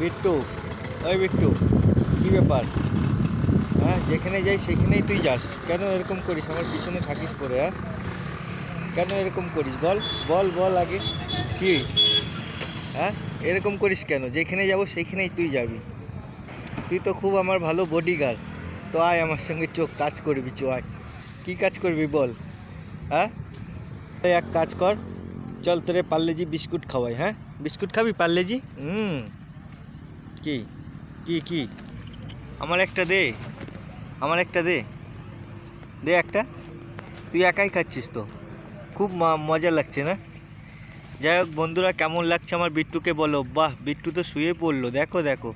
বিট্টু ওই বিট্টু কী ব্যাপার? হ্যাঁ যেখানে যাই সেখানেই তুই যাস। কেন এরকম করিস? আমার পিছনে থাকিস পরে হ্যাঁ? কেন এরকম করিস? বল বল বল আগে। কি? হ্যাঁ? এরকম করিস কেন? যেখানে যাব সেখানেই তুই যাবি। তুই তো খুব আমার ভালো বডিগার্ড তো আয় আমার সঙ্গে চোখ কাজ করবি, চো, আয়। কী কাজ করবি বল? হ্যাঁ? এক কাজ কর। চল, তোরে পার্লেজি বিস্কুট খাওয়াই হ্যাঁ? বিস্কুট খাবি পার্লেজি? হুম। কি? কি কি? আমার একটা দে। আমার একটা দে। দে একটা। তুই একাই খাচ্ছিস তো। খুব মজা লাগছে না? যাই হোক বন্ধুরা, কেমন লাগছে আমার বিট্টুকে বলো? বাহ, বিট্টু তো শুয়ে পড়ল। দেখো দেখো।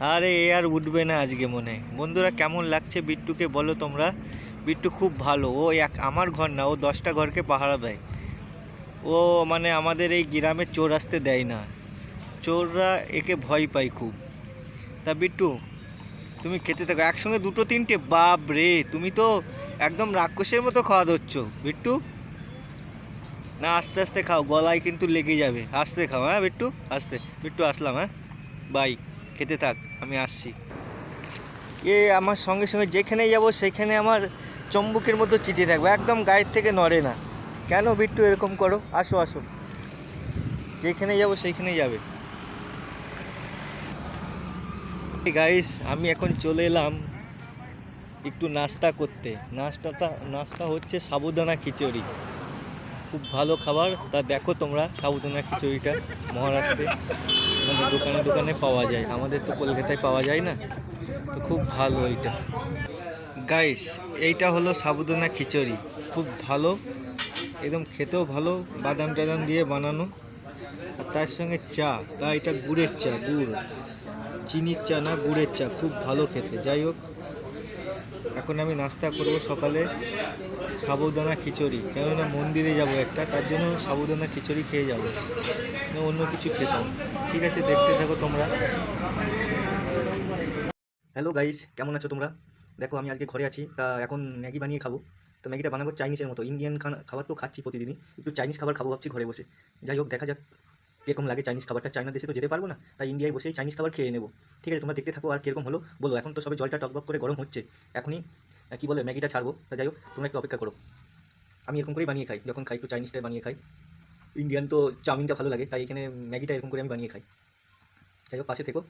আরে, এ আর উঠবে না আজকে মনে। বন্ধুরা, কেমন লাগছে বিট্টুকে বলো তোমরা? বিট্টু খুব ভালো। ও এক, আমার ঘর না, ও দশটা ঘরকে পাহারা দেয়। ও মানে আমাদের এই গ্রামে চোর আসতে দেয় না। চোররা একে ভয় পায় খুব। তা বিট্টু, তুমি খেতে থাকো, একসঙ্গে দুটো তিনটে? বাপ রে, তুমি তো একদম রাক্ষসের মতো খাওয়া ধরছ। বিট্টু? না, আস্তে আস্তে খাও, গলায় কিন্তু লেগে যাবে। আস্তে খাও হ্যাঁ বিট্টু? আস্তে, বিট্টু আসলাম হ্যাঁ? বাই, খেতে থাক, আমি আসছি। এ আমার সঙ্গে সঙ্গে যেখানেই যাব, সেখানে আমার চম্বুকের মতো চিঠি থাকবে। একদম গায়ের থেকে নড়ে না। কেন বিট্টু এরকম করো? আসো আসো। যেখানে যাব সেইখানেই যাবে। গাইস আমি এখন চলে এলাম একটু নাস্তা করতে। নাস্তাটা নাস্তা হচ্ছে সাবুদানা খিচুড়ি। খুব ভালো খাবার। তা দেখো তোমরা সাবুদানা খিচুড়িটা মহারাষ্ট্রে। মানে দোকানে দোকানে পাওয়া যায়। আমাদের তো কলকাতায় পাওয়া যায় না। তো খুব ভালো এইটা। গাইস এইটা হলো সাবুদানা খিচুড়ি। খুব ভালো। একদম খেতেও ভালো। বাদাম টাদাম দিয়ে বানানো। আর তার সঙ্গে চা। তা এটা গুড়ের চা, গুড়। চিনির চা না, গুড়ের চা, খুব ভালো খেতে। যাই হোক, এখন আমি নাস্তা করব সকালে সাবুদানা খিচুড়ি। কেননা মন্দিরে যাব একটা, তার জন্য সাবুদানা খিচুড়ি খেয়ে যাব। অন্য কিছু খেতাম। ঠিক আছে, দেখতে থাকো তোমরা। হ্যালো গাইস কেমন আছো তোমরা? দেখো, আমি আজকে ঘরে আছি, তা এখন ম্যাগি বানিয়ে খাব। তো ম্যাগিটা বানাবো চাইনিজের মতো, ইন্ডিয়ান খাবার তো খাচ্ছি প্রতিদিনই। একটু চাইনিজ খাবার খাব ভাবছি ঘরে বসে। যাই হোক, দেখা যাক। কীরকম লাগে চাইনিজ খাবারটা? চাইনা দেশে তো যেতে পারব না, তাই ইন্ডিয়ায় বসেই চাইনিজ খাবার খেয়ে নেব। ঠিক আছে, তোমরা দেখতে থাকো আর কীরকম হলো, বলো। এখন তো সবে জলটা টকবক করে গরম হচ্ছে। এখনই কী বলে, ম্যাগিটা ছাড়বো। তা যাই হোক, তোমরা একটু অপেক্ষা করো। আমি এরকম করেই বানিয়ে খাই, যখন খাই একটু চাইনিজটাই বানিয়ে খাই। ইন্ডিয়ান তো চাউমিনটা ভালো লাগে, তাই এখানে ম্যাগিটা এরকম করে আমি বানিয়ে খাই। যাই হোক, পাশে থেকো।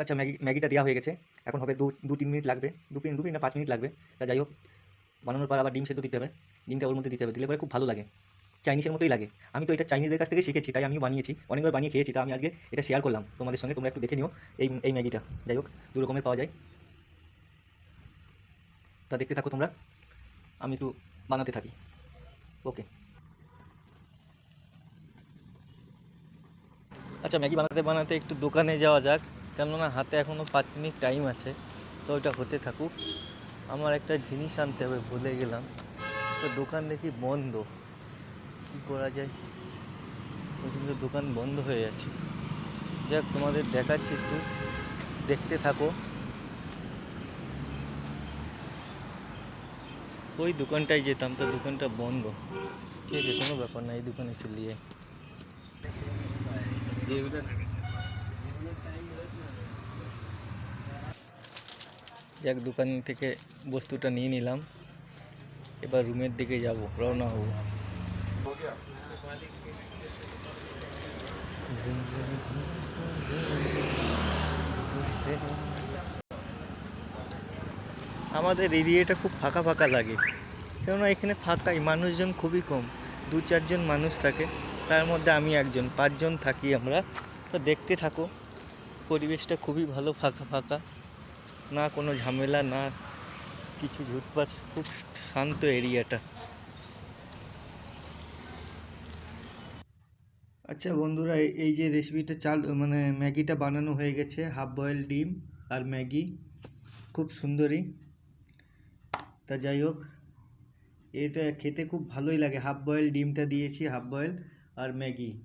আচ্ছা ম্যাগি, ম্যাগিটা দেওয়া হয়ে গেছে। এখন হবে দু দু, তিন মিনিট লাগবে। দু মিনিট দু মিনিট না, পাঁচ মিনিট লাগবে। তা যাই হোক, বানানোর পর আবার ডিম সেদ্ধ দিতে হবে। ডিমটা ওর মধ্যে দিতে হবে, দিলে পরে খুব ভালো লাগে। চাইনিজের মতোই লাগে। আমি তো এটা চাইনিজদের কাছ থেকে শিখেছি, তাই আমিও বানিয়েছি, অনেকবার বানিয়ে খেয়েছি, তা আমি আজকে এটা শেয়ার করলাম। তোমাদের সঙ্গে তোমরা একটু দেখে নিও এই এই ম্যাগিটা। যাই হোক, দু রকমের পাওয়া যায়। তা দেখতে থাকো তোমরা। আমি একটু বানাতে থাকি। ওকে আচ্ছা ম্যাগি বানাতে বানাতে একটু দোকানে যাওয়া যাক। কেননা হাতে এখনও পাঁচ মিনিট টাইম আছে, তো ওইটা হতে থাকুক। আমার একটা জিনিস আনতে হবে, ভুলে গেলাম। তো দোকান দেখি বন্ধ। কী করা যায়? কিন্তু দোকান বন্ধ হয়ে যাচ্ছে যাক, তোমাদের দেখাচ্ছি একটু। দেখতে থাকো। ওই দোকানটায় যেতাম, তো দোকানটা বন্ধ। ঠিক আছে, কোনো ব্যাপার না, এই দোকানে চলে যাক, দোকান থেকে বস্তুটা নিয়ে নিলাম। এবার রুমের দিকে যাব, রওনা হব। আমাদের এরিয়াটা খুব ফাঁকা ফাঁকা লাগে। কেননা এখানে ফাঁকাই, মানুষজন খুবই কম। দু চারজন মানুষ থাকে, তার মধ্যে আমি একজন। পাঁচজন থাকি আমরা। তো দেখতে থাকো, পরিবেশটা খুবই ভালো, ফাঁকা ফাঁকা। না কোনো ঝামেলা, না কিছু ঝুটপাট, খুব শান্ত এরিয়াটা। আচ্ছা বন্ধুরা এই- যে রেসিপিটা চাল মানে ম্যাগিটা বানানো হয়ে গেছে হাফ বয়েল ডিম আর ম্যাগি, খুব সুন্দরই। তা যাই হোক, এটা খেতে খুব ভালোই লাগে। হাফ বয়েল ডিমটা দিয়েছি হাফ বয়েল আর ম্যাগি।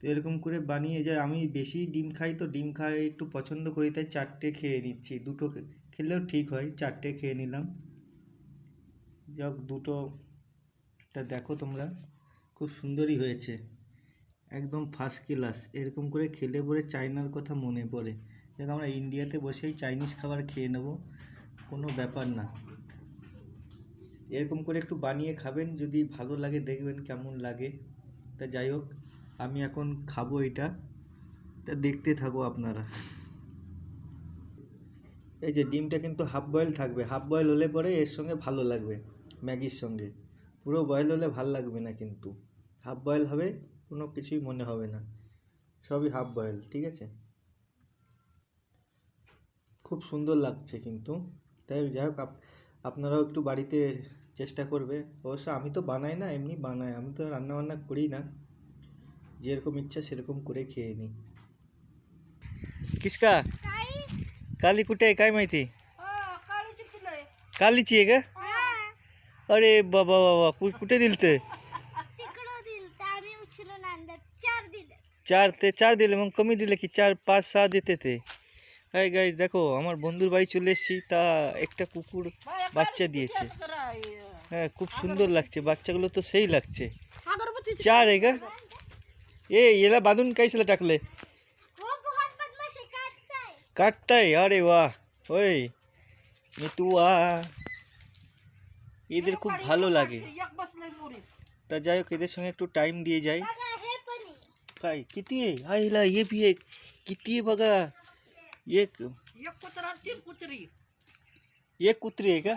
তো এরকম করে বানিয়ে যায়। আমি বেশি ডিম খাই তো, ডিম খাই একটু পছন্দ করি, তাই চারটে খেয়ে নিচ্ছি। দুটো খেলেও ঠিক হয়, চারটে খেয়ে নিলাম। যাক দুটো তা দেখো তোমরা, খুব সুন্দরই হয়েছে। একদম ফার্স্ট ক্লাস এরকম করে খেলে পরে চায়নার কথা মনে পড়ে। দেখ আমরা ইন্ডিয়াতে বসেই চাইনিজ খাবার খেয়ে নেব, কোনো ব্যাপার না। এরকম করে একটু বানিয়ে খাবেন, যদি ভালো লাগে দেখবেন কেমন লাগে। তা যাই হোক, আমি এখন খাব এটা। তা দেখতে থাকো আপনারা। এই যে ডিমটা কিন্তু হাফ বয়েল থাকবে। হাফ বয়েল হলে পরে এর সঙ্গে ভালো লাগবে, ম্যাগির সঙ্গে। পুরো বয়েল হলে ভালো লাগবে না কিন্তু। হাফ বয়েল হবে কোনো কিছুই মনে হবে না সবই হাফ বয়েল ঠিক আছে খুব সুন্দর লাগছে কিন্তু তাই যাই হোক আপ- আপনারাও একটু বাড়িতে চেষ্টা করবে অবশ্য আমি তো বানাই না এমনি বানাই আমি তো রান্না বান্না করি না যেরকম ইচ্ছা সেরকম করে খেয়ে নিই किसका काही काली कुठे आहे काय माहिती काळूची फुलं आहे कालीची आहे का अरे बाबा बाबा कु- कुठे दिल दिले চার তে চার দিলে এবং কমই দিলে কি চার পাঁচ সাত দিতে তে হাই গাইজ দেখো আমার বন্ধুর বাড়ি চলে এসেছি তা একটা কুকুর বাচ্চা দিয়েছে হ্যাঁ খুব সুন্দর লাগছে বাচ্চাগুলো তো সেই লাগছে चार आहे का ए याला बांधून कायला टाकले हो बहुत बदमाशी काढताय काटताय अरे वा होय मी तू आ এদের খুব ভালো লাগে তা যাই হোক এদের সঙ্গে একটু টাইম দিয়ে যাই बघा हे पण आहे. काय किती आहे हा हिला हे बी एक। किती आहे बघा एक एक कुत्रा आणि तीन कुत्री। एक कुत्री आहे का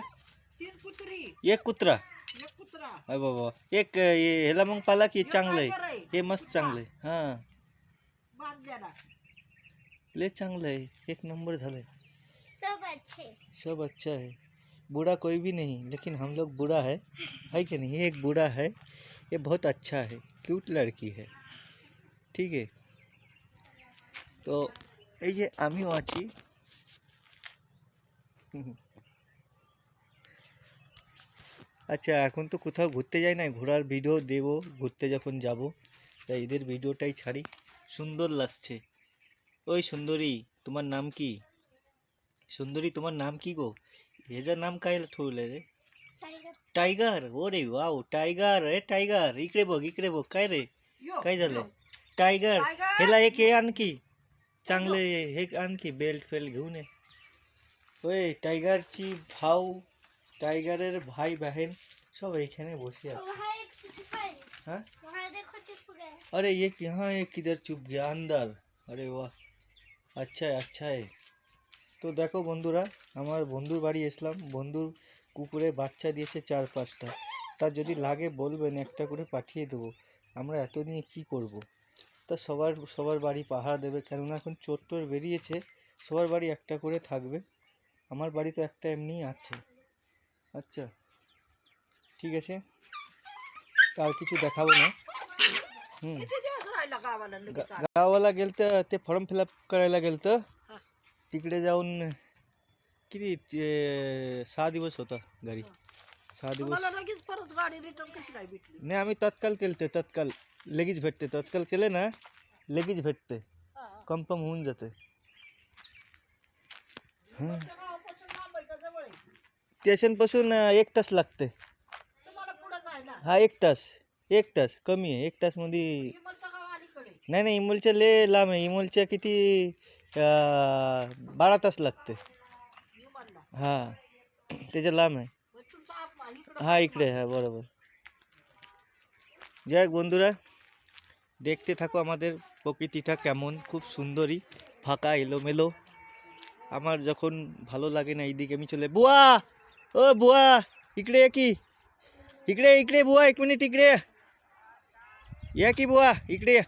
तीन कुत्री। एक कुत्रा। एक कुत्रा। अरे बाबा। एक अं, हे ह्याला मग पाला की चांगलं। tiger आहे आहे. हे मस्त चांगलं। आहे हाँ। बांधलेला लय चांगलं आहे एक नंबर झालंय सब अच्छे। सब अच्छा है। बूढ़ा कोई भी नहीं लेकिन हम लोग बूढ़ा है। है कि नहीं? ये एक बूढ़ा है। ये बहुत अच्छा है। क्यूट लड़की है। ঠিক আছে তো এই যে আমিও আছি হুম। আচ্ছা এখন তো কোথাও ঘুরতে যাই না ঘোরার ভিডিও দেব ঘুরতে যখন যাব তাই এদের ভিডিওটাই ছাড়ি সুন্দর লাগছে ওই সুন্দরী তোমার নাম কি सुंदरी तुम्हार नाम की गो ह्याचं नाम काय ठेवलं रे टायगर टायगर ओ रे वाव टायगर रे टायगर इकडे बघ इकडे बघ काय रे यो, काय झालं यो. टायगर ह्याला एक हे आणखी चांगले हे आणखी बेल्ट फेल्ट घेऊन ये ওই টাইগারটি ভাউ টাইগারের ভাই বাহেন সব এইখানে বসে আছে হ্যাঁ अरे ये कहाँ है किधर चुप गया अंदर আরে বাহ আচ্ছা আচ্ছা তো দেখো বন্ধুরা আমার বন্ধুর বাড়ি এসলাম বন্ধুর কুকুরে বাচ্চা দিয়েছে চার পাঁচটা তা যদি লাগে বলবেন একটা করে পাঠিয়ে দেবো আমরা এত নিয়ে কি করব। তা সবার সবার বাড়ি পাহারা দেবে কেননা এখন চোর টোর বেরিয়েছে সবার বাড়ি একটা করে থাকবে আমার বাড়ি তো একটা এমনিই আছে আচ্ছা ঠিক আছে তা আর কিছু দেখাবো না হুম किती दिवस राहिला गावाला लगेच गा- गावाला गेलतं ते फॉर्म फिलअप करायला गेलतं हा. तिकडे जाऊन किती ते- सहा दिवस होता घरी सहा दिवस. तुम्हाला लगेच परत गाडी रिटर्न कशी काय भेटली? नाही आम्ही तत्काल केलते तत्काल. लगेच भेटते तत्काल केले ना लगेच भेटते. हा. कन्फर्म होऊन जाते. तुमच्या गावापासून लांब आहे का जवळ आहे? स्टेशनपासून अं, एक तास लागते. तुम्हाला पुढंच आहे ना? हा एक तास. एक तास. कमी आहे. एक तासमध्ये गाव अलीकडे. नाही नाही इमोलच्या ले लांब आहे. इमोलच्या किती अं, बारा तास लागते. इमलला. हां. त्याच्या लांब आहे. হ্যাঁ ইকড়ে হ্যাঁ বরাবর। যাই বন্ধুরা, দেখতে থাকো আমাদের প্রকৃতিটা কেমন, খুব সুন্দরই, ফাঁকা, এলোমেলো। আমার যখন ভালো লাগে না, এইদিকে আমি চলে, বুয়া! ও বুয়া! ইকড়ে কি? ইকড়ে ইকড়ে, বুয়া, এক মিনিট, ইকড়ে। ইয়া কি বুয়া? ইকড়ে।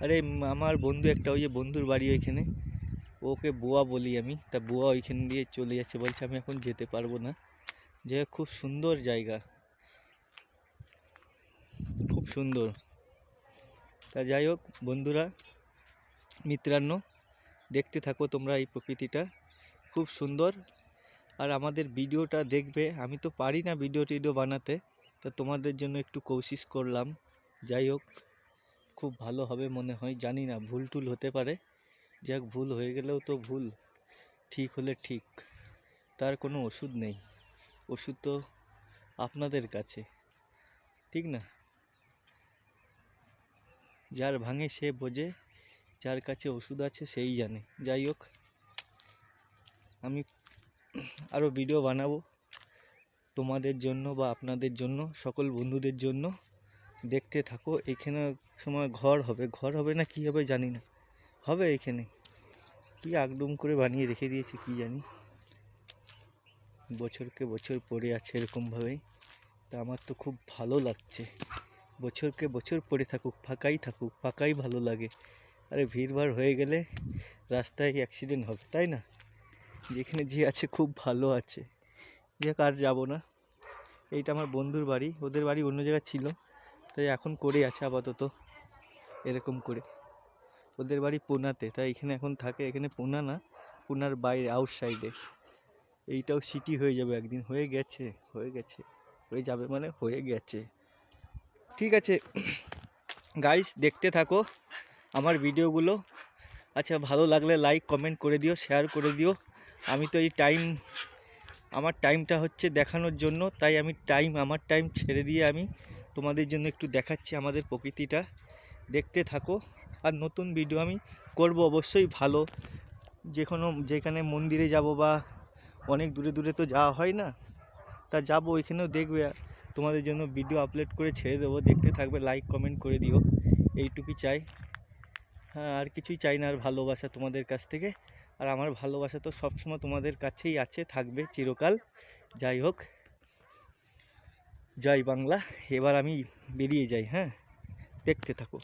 আরে, আমার বন্ধু একটা, ওই যে বন্ধুর বাড়ি ওইখানে, ওকে বুয়া বলি আমি। তা বুয়া ওইখান দিয়ে চলে যাচ্ছে, বলছে আমি এখন যেতে পারব না। যে খুব সুন্দর জায়গা। খুব সুন্দর। তা যাই হোক বন্ধুরা, মিত্রান্ন, দেখতে থাকো তোমরা এই প্রকৃতিটা। খুব সুন্দর। আর আমাদের ভিডিওটা দেখবে, আমি তো পারি না ভিডিও টিডিও বানাতে। তা তোমাদের জন্য একটু কোশিশ করলাম। যাই হোক, খুব ভালো হবে মনে হয়, জানি না, ভুল টুল হতে পারে। যাক, ভুল হয়ে গেলেও তো ভুল। ঠিক হলে ঠিক। তার কোনো ওষুধ নেই। ওষুধ তো আপনাদের কাছে, ঠিক না? যার ভাঙে সে বোঝে, যার কাছে ওষুধ আছে সেই জানে। যাই হোক, আমি আরও ভিডিও বানাবো তোমাদের জন্য বা আপনাদের জন্য, সকল বন্ধুদের জন্য। দেখতে থাকো, এখানে সময় ঘর হবে। ঘর হবে না, কি হবে জানি না। হবে এখানে। কি আগডুম করে বানিয়ে রেখে দিয়েছে, কি জানি। বছরকে বছর পড়ে আছে এরকমভাবেই। তা আমার তো খুব ভালো লাগছে। বছরকে বছর পড়ে থাকুক, ফাঁকাই থাকুক, ফাঁকাই ভালো লাগে। আরে ভিড়ভাড় হয়ে গেলে রাস্তায় অ্যাক্সিডেন্ট হবে, তাই না? যেখানে যে আছে খুব ভালো আছে। যাক, আর যাব না। এইটা আমার বন্ধুর বাড়ি, ওদের বাড়ি অন্য জায়গায় ছিল। তাই এখন করে আছে আপাতত, এরকম করে। ওদের বাড়ি পুনাতে, তাই এখানে এখন থাকে, এখানে পুনা না, পুনার বাইরে আউটসাইডে এইটাও সিটি হয়ে যাবে একদিন, হয়ে গেছে হয়ে গেছে, হয়ে যাবে মানে হয়ে গেছে। ঠিক আছে গাইস দেখতে থাকো আমার ভিডিওগুলো আচ্ছা ভালো লাগলে লাইক কমেন্ট করে দিও শেয়ার করে দিও। আমি তো এই টাইম আমার টাইমটা হচ্ছে দেখানোর জন্য, তাই আমি টাইম আমার টাইম ছেড়ে দিয়ে আমি তোমাদের জন্য একটু দেখাচ্ছি আমাদের প্রকৃতিটা। দেখতে থাকো, আর নতুন ভিডিও আমি করব অবশ্যই ভালো। যে কোনো যেখানে মন্দিরে যাব বা অনেক দূরে দূরে তো যাওয়া হয় না। তা যাব, ওইখানেও দেখবে। তোমাদের জন্য ভিডিও আপলোড করে ছেড়ে দেবো। দেখতে থাকবে লাইক কমেন্ট করে দিও। এইটুকুই চাই। হ্যাঁ আর কিছুই চাই না। আর ভালোবাসা তোমাদের কাছ থেকে। আর আমার ভালোবাসা তো সবসময় তোমাদের কাছেই আছে, থাকবে চিরকাল। যাই হোক। জয় বাংলা। এবার আমি বেরিয়ে যাই হ্যাঁ? দেখতে থাকো।